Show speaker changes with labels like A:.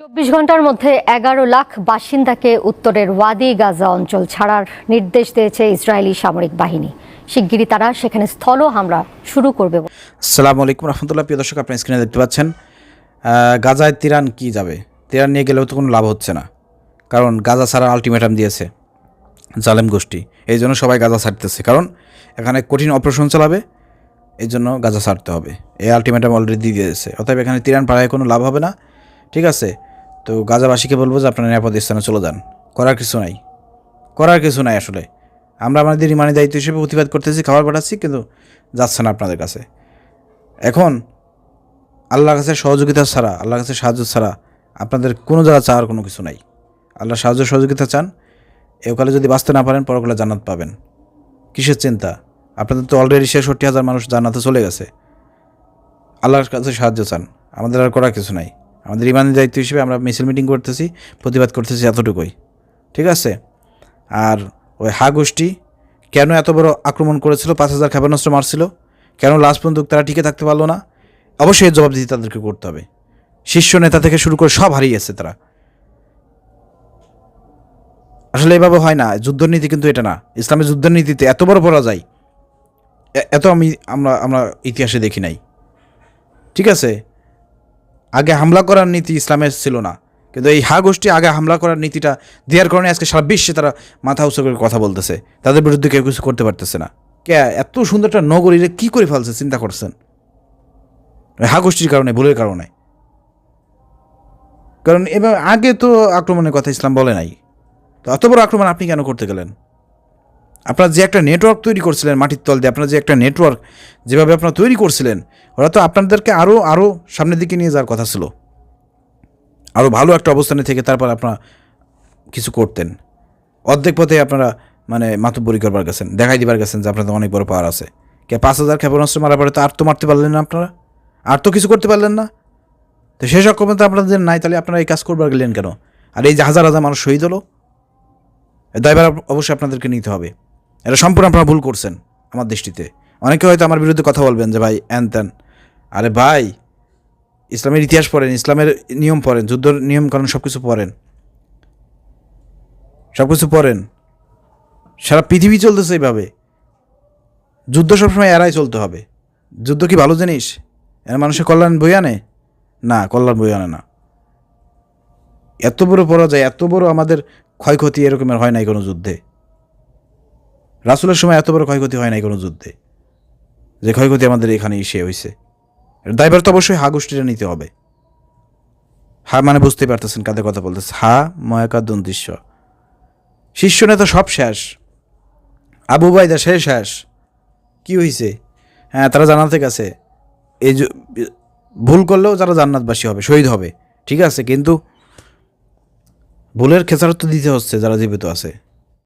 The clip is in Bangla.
A: চব্বিশ ঘণ্টার মধ্যে এগারো লাখ বাসিন্দাকে উত্তরের ওয়াদি গাজা অঞ্চল ছাড়ার নির্দেশ দিয়েছে ইসরায়েলি সামরিক বাহিনী। শিগগিরই তারা সেখানে স্থল হামলা শুরু করবে
B: আসসালামু আলাইকুম রহমতুল্লাহ, প্রিয় দর্শক, আপনার স্ক্রিনে দেখতে পাচ্ছেন গাজায় তিরান কি যাবে? তিরান নিয়ে গেলেও তো কোনো লাভ হচ্ছে না, কারণ গাজা ছাড়া আলটিমেটাম দিয়েছে জালেম গোষ্ঠী। এই জন্য সবাই গাজা ছাড়তেছে, কারণ এখানে কঠিন অপারেশন চালাবে, এই জন্য গাজা ছাড়তে হবে। এই আলটিমেটাম অলরেডি দিয়ে দিয়েছে, অতএব এখানে তিরান পাড়ায় কোনো লাভ হবে না, ঠিক আছে? তো গাজাবাসীকে বলব যে আপনারা নিরাপদ স্থানে চলে যান। করার কিছু নাই। করার কিছু নাই আসলে। আমরা আমাদের ইমানি দায়িত্ব হিসেবে প্রতিবাদ করতেছি, খাবার পাঠাচ্ছি, কিন্তু যাচ্ছে না আপনাদের কাছে। এখন আল্লাহর কাছে সহযোগিতা ছাড়া, আল্লাহর কাছে সাহায্য ছাড়া আপনাদের কোনো জায়গা চাওয়ার কোনো কিছু নাই। আল্লাহ সাহায্য সহযোগিতা চান। একালে যদি বাঁচতে না পারেন, পরকালে জান্নাত পাবেন। কিসের চিন্তা? আপনাদের তো অলরেডি ছেষট্টি হাজার মানুষ জান্নাতে চলে গেছে। আল্লাহর কাছে সাহায্য চান। আমাদের আর করার কিছু নাই। আমাদের ইমানের দায়িত্ব হিসেবে আমরা মিছিল মিটিং করতেছি, প্রতিবাদ করতেছি এতটুকুই। ঠিক আছে? আর ওই হা গোষ্ঠী কেন এত বড় আক্রমণ করেছিল, পাঁচ হাজার ক্ষেপণাস্ত্র মারছিল? কেন লাস্ট পর্যন্ত তারা টিকে থাকতে পারল না? অবশ্যই এর জবাবদিহি তাদেরকে করতে হবে। শীর্ষ নেতা থেকে শুরু করে সব হারিয়েছে তারা। আসলে এভাবে হয় না, যুদ্ধনীতি কিন্তু এটা না। ইসলামের যুদ্ধনীতিতে এত বড় পরাজয় এত আমি, আমরা আমরা ইতিহাসে দেখি নাই। ঠিক আছে? আগে হামলা করার নীতি ইসলামের ছিল না। কিন্তু এই হা গোষ্ঠী আগে হামলা করার নীতিটা দেওয়ার কারণে আজকে সারা বিশ্বে তারা মাথা উঁচু করে কথা বলতেছে। তাদের বিরুদ্ধে কেউ কিছু করতে পারতেছে না। কে, এত সুন্দর একটা নগরীরে কী করে ফেলছে চিন্তা করছেন? হা গোষ্ঠীর কারণে, ভুলের কারণে। কারণ এবার আগে তো আক্রমণের কথা ইসলাম বলে নাই। তো এত বড় আক্রমণ আপনি কেন করতে গেলেন? আপনারা যে একটা নেটওয়ার্ক তৈরি করছিলেন মাটির তল দিয়ে, আপনারা যে একটা নেটওয়ার্ক যেভাবে আপনারা তৈরি করছিলেন, ওরা তো আপনাদেরকে আরও আরও সামনের দিকে নিয়ে যাওয়ার কথা ছিল। আরও ভালো একটা অবস্থানে থেকে তারপর আপনারা কিছু করতেন। অর্ধেক পথে আপনারা মানে মাতব্বরি করবার গেছেন, দেখাই দিবার গেছেন যে আপনাদের অনেক বড় পাওয়ার আছে। কে পাঁচ হাজার ক্ষেপণাস্ত্র মারা পরে তো আর তো মারতে পারলেন না আপনারা। আর তো কিছু করতে পারলেন না। তো সেই সব সক্ষমতা আপনাদের নাই, তাহলে আপনারা এই কাজ করবার গেলেন কেন? আর এই যে হাজার হাজার মানুষ শহীদ হলো এর দায়ভার অবশ্যই আপনাদেরকে নিতে হবে। এটা সম্পূর্ণ আপনারা ভুল করছেন আমার দৃষ্টিতে। অনেকে হয়তো আমার বিরুদ্ধে কথা বলবেন যে, ভাই এন তেন আরে ভাই, ইসলামের ইতিহাস পড়েন, ইসলামের নিয়ম পড়েন, যুদ্ধর নিয়ম কারণ সব কিছু পড়েন। সব কিছু পড়েন। সারা পৃথিবী চলতেছে এইভাবে। যুদ্ধ সবসময় এড়াই চলতে হবে। যুদ্ধ কি ভালো জিনিস? এর মানুষের কল্যাণ বই আনে? না, কল্যাণ বই আনে না। এত বড় পরাজয়, এত বড় আমাদের ক্ষয়ক্ষতি এরকমের হয় নাই কোনো যুদ্ধে। রাসুলের সময় এত বড় ক্ষয়ক্ষতি হয় নাই কোনো যুদ্ধে। যে ক্ষয়ক্ষতি আমাদের এখানে এসে হয়েছে এর দায়ভার তো অবশ্যই হা গোষ্ঠীটা নিতে হবে। হা মানে বুঝতে পারতেছেন কাদের কথা বলতেছে। হা ময়াকা দন্তিস্ব শিষ্য নেতা সব শেষ। আবু বাইদা শেষ শেষ। কি হয়েছে হ্যাঁ তারা জানাতে গেছে। এই ভুল করলেও যারা জান্নাতবাসী হবে, শহীদ হবে। ঠিক আছে, কিন্তু ভুলের খেসারত দিতে হচ্ছে যারা জীবিত আছে।